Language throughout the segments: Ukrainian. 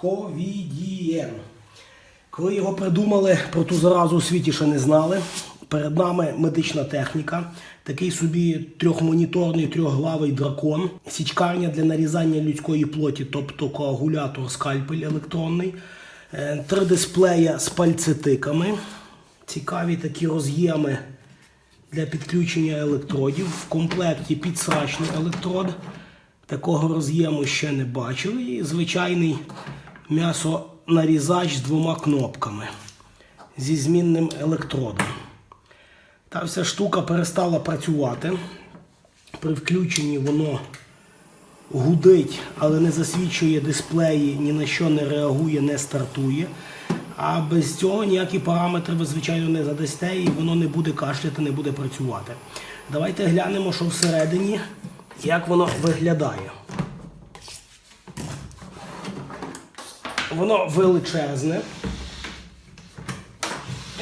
Ковідієн. Коли його придумали, про ту заразу у світі ще не знали. Перед нами медична техніка, такий собі трьохмоніторний трьохглавий дракон, січкарня для нарізання людської плоті, тобто коагулятор, скальпель електронний, е, три дисплея з пальцетиками, цікаві такі роз'єми для підключення електродів. В комплекті підсрачний електрод. Такого роз'єму ще не бачили. І звичайний м'ясонарізач з двома кнопками зі змінним електродом. Та вся штука перестала працювати. При включенні воно гудить, але не засвічує дисплеї, ні на що не реагує, не стартує. А без цього ніякі параметри ви, звичайно, не задасте і воно не буде кашляти, не буде працювати. Давайте глянемо, що всередині, як воно виглядає. Воно величезне.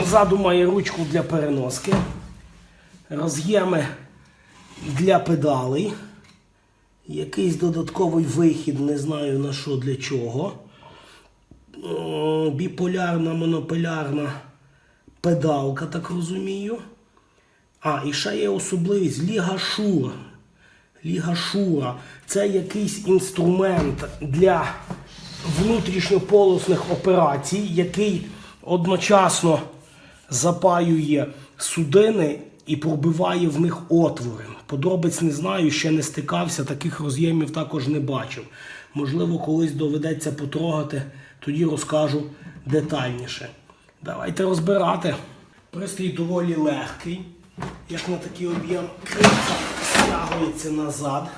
Ззаду має ручку для переноски, роз'єми для педалей, якийсь додатковий вихід, не знаю на що для чого. Біполярна, монополярна педалка, так розумію. А, і ще є особливість Ліга Шур. Ліга Шура. Це якийсь інструмент для внутрішньополосних операцій, який одночасно запаює судини і пробиває в них отвори. Подробиць не знаю, ще не стикався, таких роз'ємів також не бачив. Можливо, колись доведеться потрогати, тоді розкажу детальніше. Давайте розбирати. Пристрій доволі легкий, як на такий об'єм. Кришка стягується назад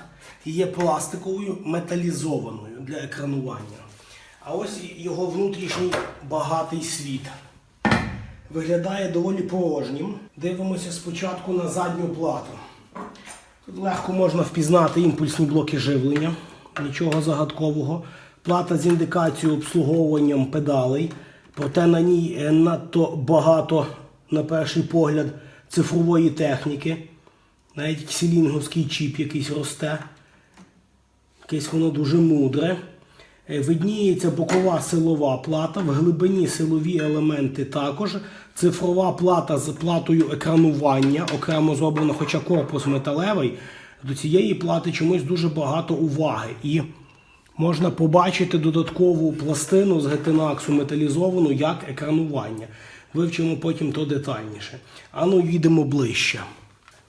і є пластиковою металізованою для екранування. А ось його внутрішній багатий світ. Виглядає доволі порожнім. Дивимося спочатку на задню плату. Тут легко можна впізнати імпульсні блоки живлення, нічого загадкового. Плата з індикацією обслуговуванням педалей, проте на ній надто багато, на перший погляд, цифрової техніки. Навіть ксілінговський чіп якийсь росте. Якесь воно дуже мудре. Е, Видніється бокова силова плата, в глибині силові елементи також. Цифрова плата з платою екранування, окремо зроблена, хоча корпус металевий. До цієї плати чомусь дуже багато уваги. І можна побачити додаткову пластину з гетинаксу металізовану як екранування. Вивчимо потім то детальніше. Ану, їдемо ближче.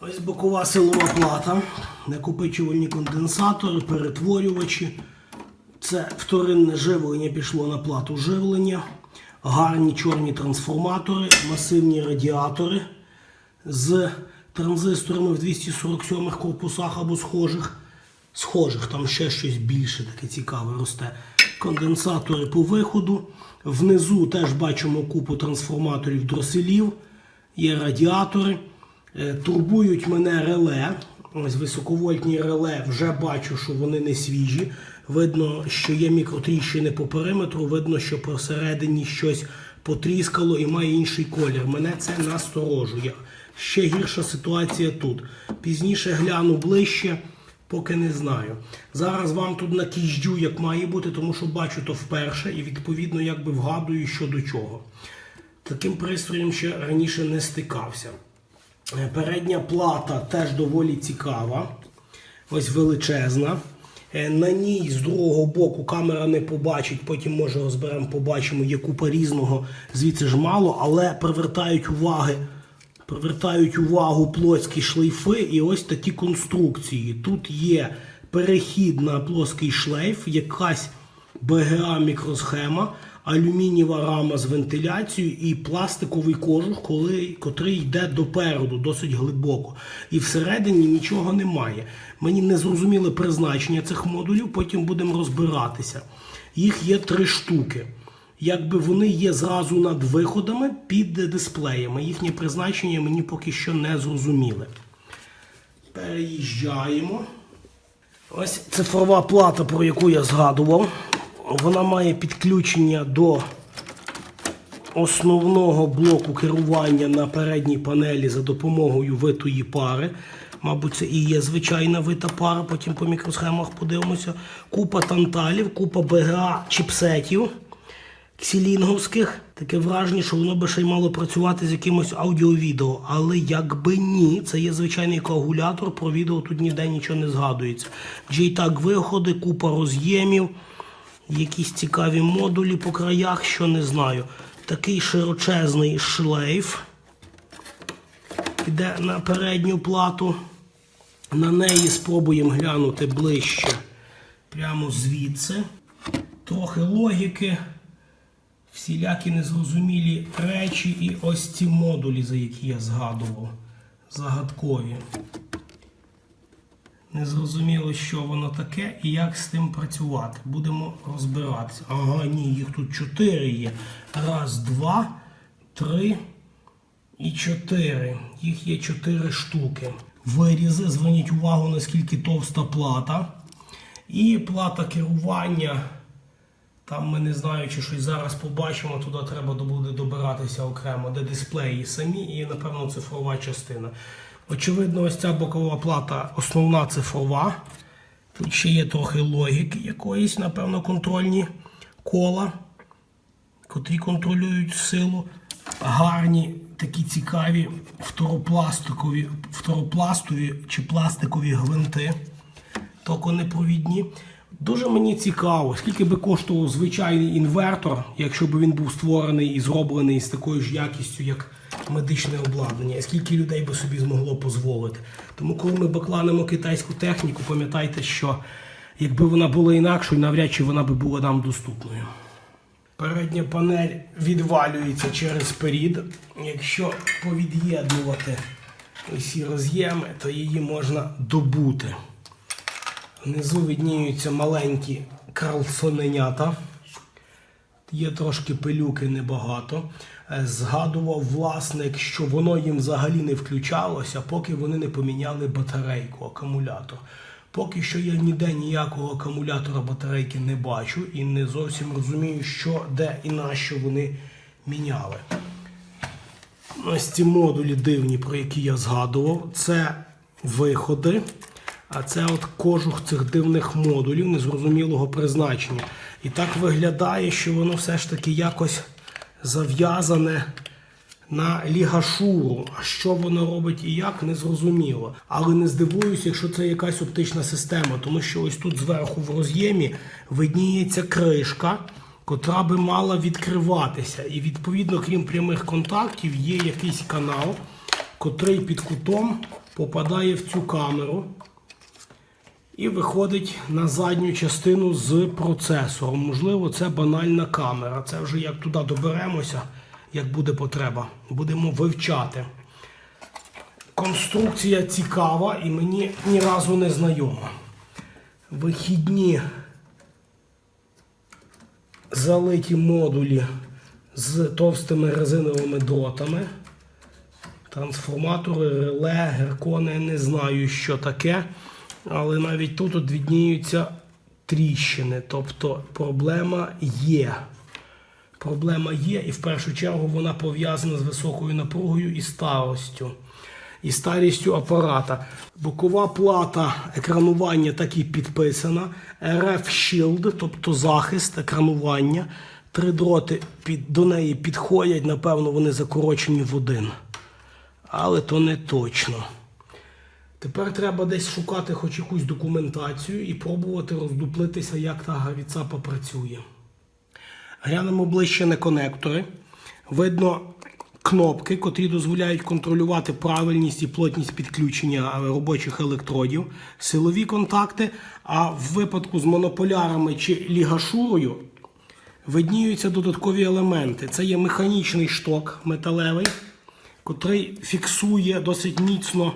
Ось бокова силова плата, накопичувальні конденсатори, перетворювачі. Це вторинне живлення пішло на плату живлення, гарні чорні трансформатори, масивні радіатори з транзисторами в 247 корпусах або схожих. Схожих, там ще щось більше таке цікаве росте. Конденсатори по виходу. Внизу теж бачимо купу трансформаторів дроселів, є радіатори. Е, Турбують мене реле. Ось високовольтні реле вже бачу, що вони не свіжі. Видно, що є мікротріщини по периметру, видно, що посередині щось потріскало і має інший колір. Мене це насторожує. Ще гірша ситуація тут. Пізніше гляну ближче, поки не знаю. Зараз вам тут накіжджу, як має бути, тому що бачу то вперше і відповідно якби вгадую, що до чого. Таким пристроєм ще раніше не стикався. Е, Передня плата теж доволі цікава, ось величезна. Е, На ній з другого боку камера не побачить, потім може розберемо, побачимо, є купа різного, звідси ж мало, але привертають уваги, привертають увагу плоські шлейфи і ось такі конструкції. Тут є перехід на плоский шлейф, якась БГА мікросхема, алюмінієва рама з вентиляцією і пластиковий кожух, коли, котрий йде допереду, досить глибоко. І всередині нічого немає. Мені не зрозуміле призначення цих модулів, потім будемо розбиратися. Їх є три штуки. Якби вони є зразу над виходами під дисплеями. Їхнє призначення мені поки що не зрозуміле. Переїжджаємо. Ось цифрова плата, про яку я згадував. Вона має підключення до основного блоку керування на передній панелі за допомогою витої пари. Мабуть, це і є звичайна вита пара, потім по мікросхемах подивимося. Купа танталів, купа БГА чіпсетів ксілінговських. Таке враження, що воно би ще й мало працювати з якимось аудіо-відео. Але якби ні, це є звичайний коагулятор, про відео тут ніде нічого не згадується. JTAG виходи, купа роз'ємів, якісь цікаві модулі по краях, що не знаю. Такий широчезний шлейф іде на передню плату. На неї спробуємо глянути ближче прямо звідси. Трохи логіки, всілякі незрозумілі речі і ось ці модулі, за які я згадував. Загадкові. Незрозуміло, що воно таке і як з тим працювати. Будемо розбиратися. Ага, ні, їх тут чотири є. Раз, два, три і чотири. Їх є чотири штуки. Вирізи, зверніть увагу, наскільки товста плата. І плата керування. Там ми не знаю, чи щось зараз побачимо, туди треба буде добиратися окремо, де дисплеї самі і, напевно, цифрова частина. Очевидно, ось ця бокова плата основна цифрова. Тут ще є трохи логіки якоїсь, напевно, контрольні кола, котрі контролюють силу. Гарні, такі цікаві фторопластикові, фторопластові чи пластикові гвинти токонепровідні. Дуже мені цікаво, скільки би коштував звичайний інвертор, якщо б він був створений і зроблений з такою ж якістю, як медичне обладнання, скільки людей би собі змогло дозволити. Тому, коли ми бакланимо китайську техніку, пам'ятайте, що якби вона була інакшою, навряд чи вона би була нам доступною. Передня панель відвалюється через перід. Якщо повід'єднувати усі роз'єми, то її можна добути. Внизу видніються маленькі кралсоненята. Є трошки пилюки небагато. Е, Згадував власник, що воно їм взагалі не включалося, поки вони не поміняли батарейку, акумулятор. Поки що я ніде ніякого акумулятора батарейки не бачу і не зовсім розумію, що, де і на що вони міняли. Ось ці модулі дивні, про які я згадував, це виходи. А це от кожух цих дивних модулів незрозумілого призначення. І так виглядає, що воно все ж таки якось зав'язане на лігашуру. А що воно робить і як, не зрозуміло. Але не здивуюся, якщо це якась оптична система, тому що ось тут зверху в роз'ємі видніється кришка, котра би мала відкриватися. І відповідно, крім прямих контактів, є якийсь канал, котрий під кутом попадає в цю камеру і виходить на задню частину з процесором. Можливо, це банальна камера. Це вже як туди доберемося, як буде потреба. Будемо вивчати. Конструкція цікава і мені ні разу не знайома. Вихідні залиті модулі з товстими резиновими дротами. Трансформатори, реле, геркони, не знаю, що таке. Але навіть тут от відніються тріщини. Тобто проблема є. Проблема є, і в першу чергу вона пов'язана з високою напругою і старостю. І старістю апарата. Бокова плата екранування так і підписана. RF Shield, тобто захист екранування. Три дроти під, до неї підходять, напевно, вони закорочені в один. Але то не точно. Тепер треба десь шукати хоч якусь документацію і пробувати роздуплитися, як та гравіцапа працює. Глянемо ближче на конектори. Видно кнопки, котрі дозволяють контролювати правильність і плотність підключення робочих електродів, силові контакти. А в випадку з монополярами чи лігашурою видніються додаткові елементи. Це є механічний шток металевий, котрий фіксує досить міцно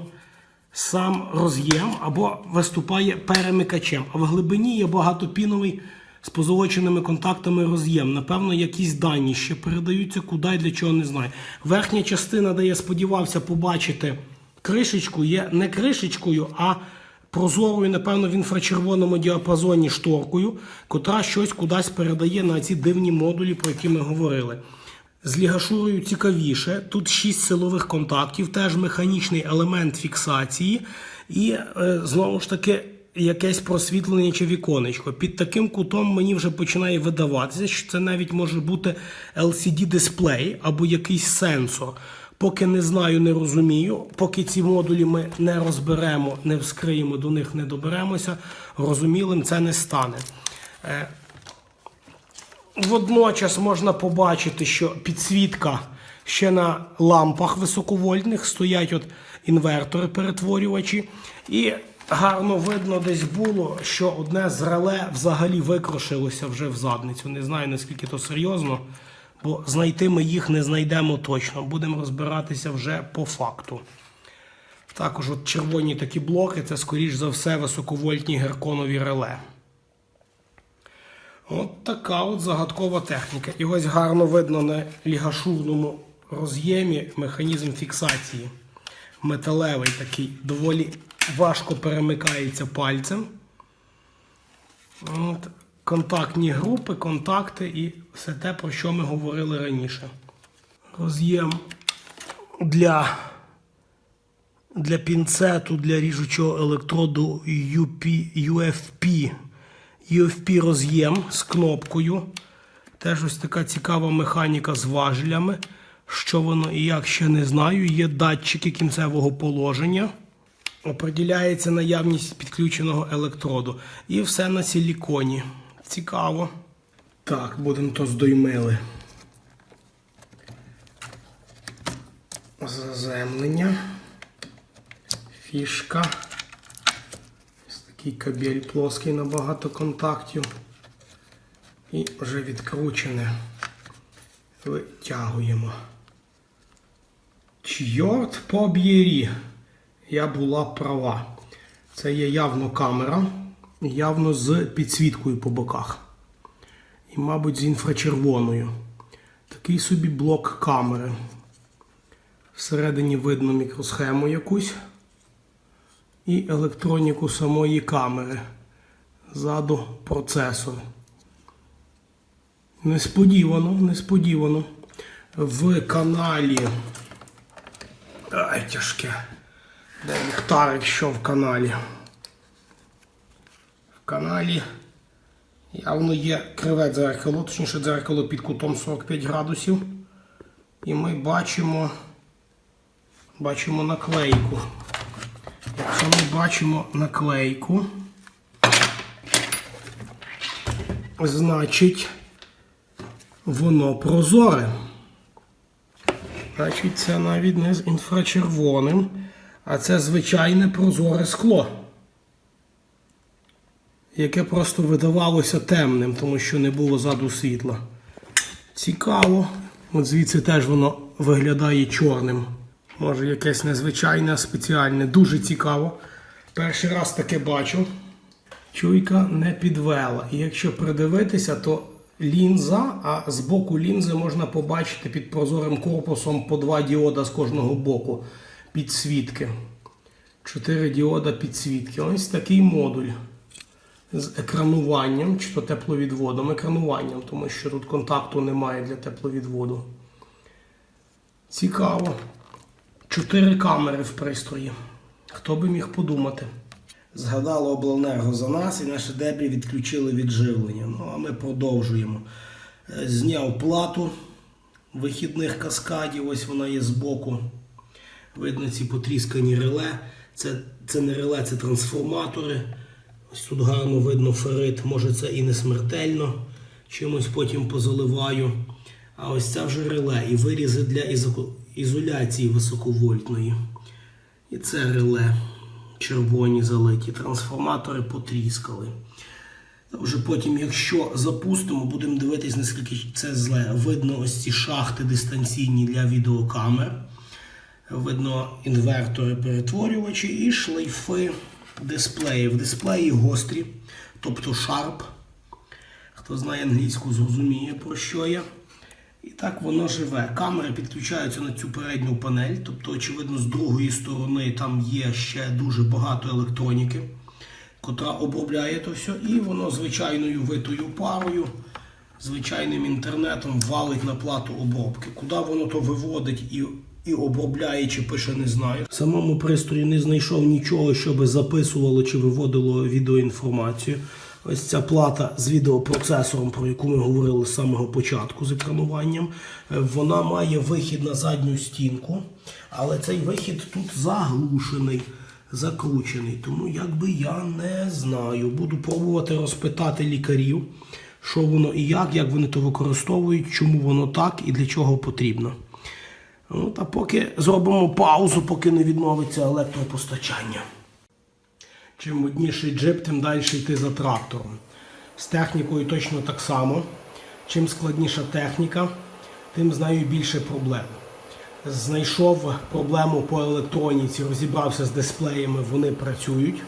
сам роз'єм або виступає перемикачем. А в глибині є багатопіновий з позолоченими контактами роз'єм. Напевно, якісь дані ще передаються куди і для чого не знаю. Верхня частина, де я сподівався побачити кришечку, є не кришечкою, а прозорою, напевно, в інфрачервоному діапазоні шторкою, котра щось кудись передає на ці дивні модулі, про які ми говорили. З лігашурою цікавіше. Тут 6 силових контактів, теж механічний елемент фіксації. І е, знову ж таки якесь просвітлення чи віконечко. Під таким кутом мені вже починає видаватися, що це навіть може бути LCD-дисплей або якийсь сенсор. Поки не знаю, не розумію, поки ці модулі ми не розберемо, не вскриємо, до них не доберемося, розумілим це не стане. Водночас можна побачити, що підсвітка ще на лампах високовольтних стоять от інвертори перетворювачі. І гарно видно десь було, що одне з реле взагалі викрошилося вже в задницю. Не знаю наскільки то серйозно, бо знайти ми їх не знайдемо точно. Будемо розбиратися вже по факту. Також от червоні такі блоки це, скоріш за все, високовольтні герконові реле. От така от загадкова техніка. І ось гарно видно на лігашурному роз'ємі механізм фіксації. Металевий такий, доволі важко перемикається пальцем. От, контактні групи, контакти і все те, про що ми говорили раніше. Роз'єм для, для пінцету, для ріжучого електроду UP, UFP UFP роз'єм з кнопкою. Теж ось така цікава механіка з важелями. Що воно і як ще не знаю. Є датчики кінцевого положення. Определяється наявність підключеного електроду. І все на силіконі. Цікаво. Так, будемо то здоймили. Заземлення. Фішка. Такий кабель плоский на багато контактів. І вже відкручене. Витягуємо. Чорт поб'єрі. Я була права. Це є явно камера, явно з підсвіткою по боках. І, мабуть, з інфрачервоною. Такий собі блок камери. Всередині видно мікросхему якусь і електроніку самої камери. Ззаду процесор. Несподівано, несподівано. В каналі. Ай, тяжке. Де ліхтарик, що в каналі? В каналі явно є криве дзеркало, точніше дзеркало під кутом 45 градусів. І ми бачимо, бачимо наклейку. Якщо ми бачимо наклейку, значить воно прозоре. Значить, це навіть не з інфрачервоним, а це звичайне прозоре скло, яке просто видавалося темним, тому що не було заду світла. Цікаво. От звідси теж воно виглядає чорним. Може, якесь незвичайне, спеціальне. Дуже цікаво. Перший раз таке бачу. Чуйка не підвела. І якщо придивитися, то лінза, а з боку лінзи можна побачити під прозорим корпусом по два діода з кожного боку підсвітки. Чотири діода підсвітки. Ось такий модуль з екрануванням, чи то тепловідводом, екрануванням, тому що тут контакту немає для тепловідводу. Цікаво. Чотири камери в пристрої. Хто би міг подумати? Згадало обленерго за нас і наші дебрі відключили від живлення. Ну, а ми продовжуємо. Е, Зняв плату вихідних каскадів, ось вона є збоку. Видно ці потріскані реле. Це, це не реле, це трансформатори. Ось тут гарно видно ферит. Може це і не смертельно. Чимось потім позаливаю. А ось це вже реле і вирізи для ізо- ізоляції високовольтної. І це реле червоні залиті. Трансформатори потріскали. Вже потім, якщо запустимо, будемо дивитись, наскільки це зле. Видно ось ці шахти дистанційні для відеокамер. Видно інвертори перетворювачі і шлейфи дисплеїв. Дисплеї гострі, тобто Sharp. Хто знає англійську, зрозуміє про що я. І так воно живе. Камери підключаються на цю передню панель, тобто, очевидно, з другої сторони там є ще дуже багато електроніки, котра обробляє то все, і воно звичайною витою парою, звичайним інтернетом валить на плату обробки. Куди воно то виводить і і обробляє, чи пише не знаю. В самому пристрої не знайшов нічого, щоб записувало чи виводило відеоінформацію. Ось ця плата з відеопроцесором, про яку ми говорили з самого початку з екрануванням, е, вона має вихід на задню стінку, але цей вихід тут заглушений, закручений. Тому якби я не знаю. Буду пробувати розпитати лікарів, що воно і як, як вони то використовують, чому воно так і для чого потрібно. Ну, та поки зробимо паузу, поки не відновиться електропостачання. Чим модніший джип, тим далі йти за трактором. З технікою точно так само. Чим складніша техніка, тим з нею більше проблем. Знайшов проблему по електроніці, розібрався з дисплеями, вони працюють.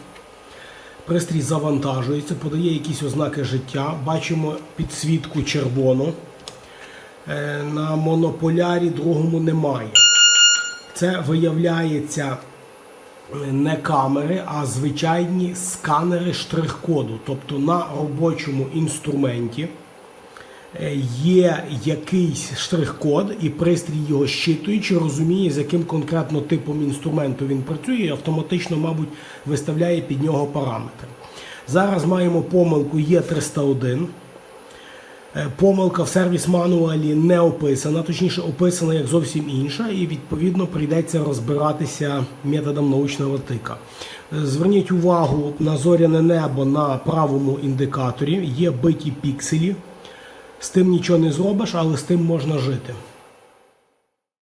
Пристрій завантажується, подає якісь ознаки життя. Бачимо підсвітку червону. Е, На монополярі другому немає. Це виявляється не камери, а звичайні сканери штрих-коду. Тобто на робочому інструменті е, є якийсь штрих-код, і пристрій його щитуючи, розуміє, з яким конкретно типом інструменту він працює, і автоматично, мабуть, виставляє під нього параметри. Зараз маємо помилку Є301. Е, Помилка в сервіс мануалі не описана, точніше описана як зовсім інша, і відповідно прийдеться розбиратися методом научного тика. Е, Зверніть увагу на зоряне небо на правому індикаторі, є биті пікселі. З тим нічого не зробиш, але з тим можна жити.